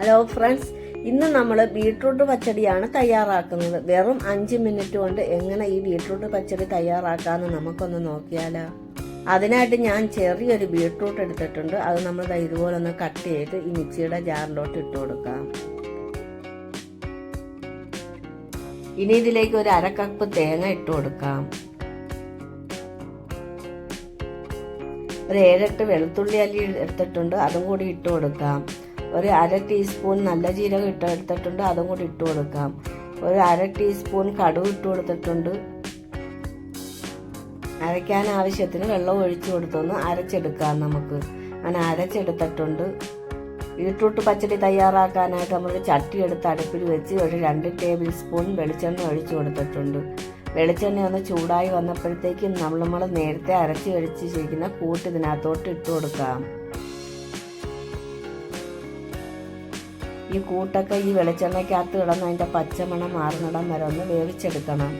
Hello friends ഇന്ന് നമ്മൾ beetroot പച്ചടിയാണ് തയ്യാറാക്കുന്നത്. വെറും അഞ്ച് മിനിറ്റ് കൊണ്ട് എങ്ങനെ ഈ ബീട്രൂട്ട് പച്ചടി തയ്യാറാക്കാമെന്ന് നമുക്കൊന്ന് നോക്കിയാലോ. അതിനായിട്ട് ഞാൻ ചെറിയൊരു ബീട്രൂട്ട് എടുത്തിട്ടുണ്ട്. അത് നമ്മൾ ഇതുപോലെ ഒന്ന് കട്ട് ചെയ്ത് ഈ മിക്സിയുടെ ജാറിലോട്ട് ഇട്ട് കൊടുക്കാം. ഇനി ഇതിലേക്ക് ഒരു അര കപ്പ് തേങ്ങ ഇട്ട് കൊടുക്കാം. ഒരു ഏഴെട്ട് വെളുത്തുള്ളി അല്ലി എടുത്തിട്ടുണ്ട്. അതും കൂടി ഇട്ട് കൊടുക്കാം. ഒരു അര ടീസ്പൂൺ നല്ല ജീരകം ഇട്ടെടുത്തിട്ടുണ്ട് അതും കൂടി ഇട്ട് കൊടുക്കാം. ഒരു അര ടീസ്പൂൺ കടുക് ഇട്ട് കൊടുത്തിട്ടുണ്ട്. അരയ്ക്കാൻ ആവശ്യത്തിന് വെള്ളം ഒഴിച്ചു കൊടുത്തൊന്ന് അരച്ചെടുക്കാം നമുക്ക്. അങ്ങനെ അരച്ചെടുത്തിട്ടുണ്ട്. ബീട്രൂട്ട് പച്ചടി തയ്യാറാക്കാനായിട്ട് നമ്മൾ ചട്ടി എടുത്ത് അടുപ്പിൽ വെച്ച് ഒരു രണ്ട് ടേബിൾ സ്പൂൺ വെളിച്ചെണ്ണ ഒഴിച്ചു കൊടുത്തിട്ടുണ്ട്. വെളിച്ചെണ്ണ ഒന്ന് ചൂടായി വന്നപ്പോഴത്തേക്കും നമ്മൾ നമ്മൾ നേരത്തെ അരച്ച് കഴിച്ച് ശരിക്കുന്ന കൂട്ട് ഇതിനകത്തോട്ട് ഇട്ട് കൊടുക്കാം. ഈ കൂട്ടൊക്കെ ഈ വെളിച്ചെണ്ണയ്ക്കകത്ത് കിടന്ന് അതിന്റെ പച്ചമണം മാറുന്നിടം വരെ ഒന്ന് വേവിച്ചെടുക്കണം.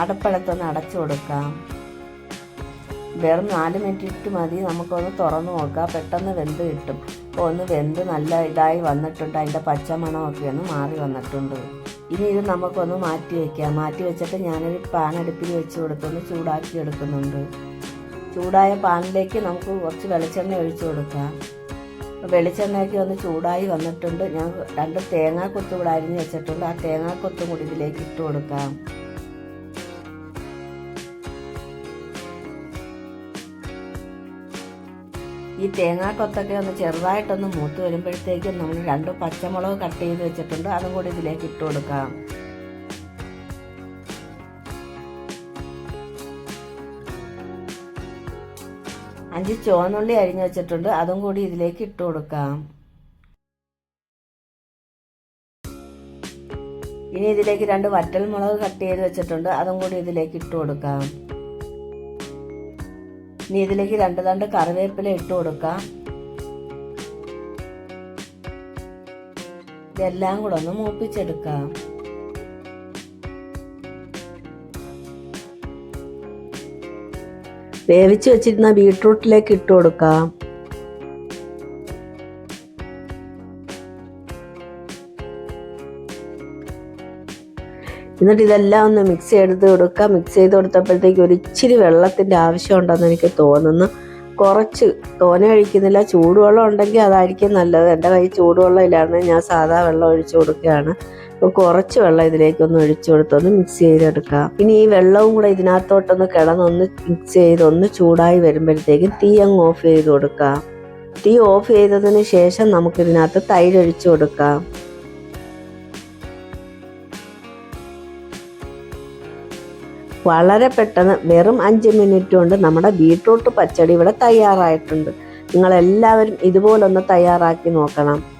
അടപ്പഴത്തൊന്ന് അടച്ചു കൊടുക്കാം. വെറും നാല് മിനിറ്റ് ഇട്ട് മതി. നമുക്കൊന്ന് തുറന്നു നോക്കാം. പെട്ടെന്ന് വെന്ത് കിട്ടും. അപ്പോൾ ഒന്ന് വെന്ത് നല്ല ഇതായി വന്നിട്ടുണ്ട്. അതിന്റെ പച്ചമണമൊക്കെ ഒന്ന് മാറി വന്നിട്ടുണ്ട്. ഇനി ഇത് നമുക്കൊന്ന് മാറ്റി വയ്ക്കാം. മാറ്റി വെച്ചിട്ട് ഞാനൊരു പാൻ അടുപ്പിൽ വെച്ച് കൊടുത്തൊന്ന് ചൂടാക്കി എടുക്കുന്നുണ്ട്. ചൂടായ പാനിലേക്ക് നമുക്ക് കുറച്ച് വെളിച്ചെണ്ണ ഒഴിച്ചു കൊടുക്കാം. വെളിച്ചെണ്ണയൊക്കെ ഒന്ന് ചൂടായി വന്നിട്ടുണ്ട്. ഞാൻ രണ്ട് തേങ്ങാക്കൊത്തും കൂടെ അരിഞ്ഞ് വെച്ചിട്ടുണ്ട്. ആ തേങ്ങാക്കൊത്തും കൂടി ഇതിലേക്ക് ഇട്ട് കൊടുക്കാം. ഈ തേങ്ങാക്കൊത്തൊക്കെ ഒന്ന് ചെറുതായിട്ടൊന്ന് മൂത്ത് വരുമ്പോഴത്തേക്കും നമ്മൾ രണ്ട് പച്ചമുളക് കട്ട് ചെയ്ത് വെച്ചിട്ടുണ്ട്. അതും കൂടി ഇതിലേക്ക് ഇട്ട് കൊടുക്കാം. അഞ്ച് ചുവന്നുള്ളി അരിഞ്ഞു വെച്ചിട്ടുണ്ട്. അതും കൂടി ഇതിലേക്ക് ഇട്ട് കൊടുക്കാം. ഇനി ഇതിലേക്ക് രണ്ട് വറ്റൽ മുളക് കട്ട് ചെയ്ത് വെച്ചിട്ടുണ്ട്. അതും കൂടി ഇതിലേക്ക് ഇട്ട് കൊടുക്കാം. ഇനി ഇതിലേക്ക് രണ്ട് രണ്ട് കറിവേപ്പില ഇട്ട് കൊടുക്കാം. ഇതെല്ലാം കൂടെ ഒന്ന് മൂപ്പിച്ചെടുക്കാം. വേവിച്ച് വെച്ചിരുന്ന ബീട്രൂട്ടിലേക്ക് ഇട്ട് കൊടുക്കാം. എന്നിട്ട് ഇതെല്ലാം ഒന്ന് മിക്സ് ചെയ്ത് കൊടുക്കുക മിക്സ് ചെയ്ത് കൊടുത്തപ്പോഴത്തേക്ക് ഒരു ഇച്ചിരി വെള്ളത്തിന്റെ ആവശ്യമുണ്ടെന്ന് എനിക്ക് തോന്നുന്നു. കുറച്ച് തോന കഴിക്കുന്നില്ല. ചൂടുവെള്ളം ഉണ്ടെങ്കിൽ അതായിരിക്കും നല്ലത്. എന്റെ കയ്യിൽ ചൂടുവെള്ളം ഇല്ലായിരുന്നു. ഞാൻ സാധാ വെള്ളം ഒഴിച്ചു കൊടുക്കുകയാണ്. അപ്പോൾ കുറച്ച് വെള്ളം ഇതിലേക്കൊന്ന് ഒഴിച്ചു കൊടുത്തൊന്ന് മിക്സ് ചെയ്തെടുക്കാം ഇനി ഈ വെള്ളവും കൂടെ ഇതിനകത്തോട്ടൊന്ന് കിടന്നൊന്ന് മിക്സ് ചെയ്ത് ഒന്ന് ചൂടായി വരുമ്പോഴത്തേക്കും തീ അങ്ങ് ഓഫ് ചെയ്ത് കൊടുക്കാം തീ ഓഫ് ചെയ്തതിന് ശേഷം നമുക്കിതിനകത്ത് തൈരൊഴിച്ചു കൊടുക്കാം. വളരെ പെട്ടെന്ന് വെറും അഞ്ച് മിനിറ്റ് കൊണ്ട് നമ്മുടെ ബീട്രൂട്ട് പച്ചടി ഇവിടെ തയ്യാറായിട്ടുണ്ട്. നിങ്ങളെല്ലാവരും ഇതുപോലൊന്ന് തയ്യാറാക്കി നോക്കണം.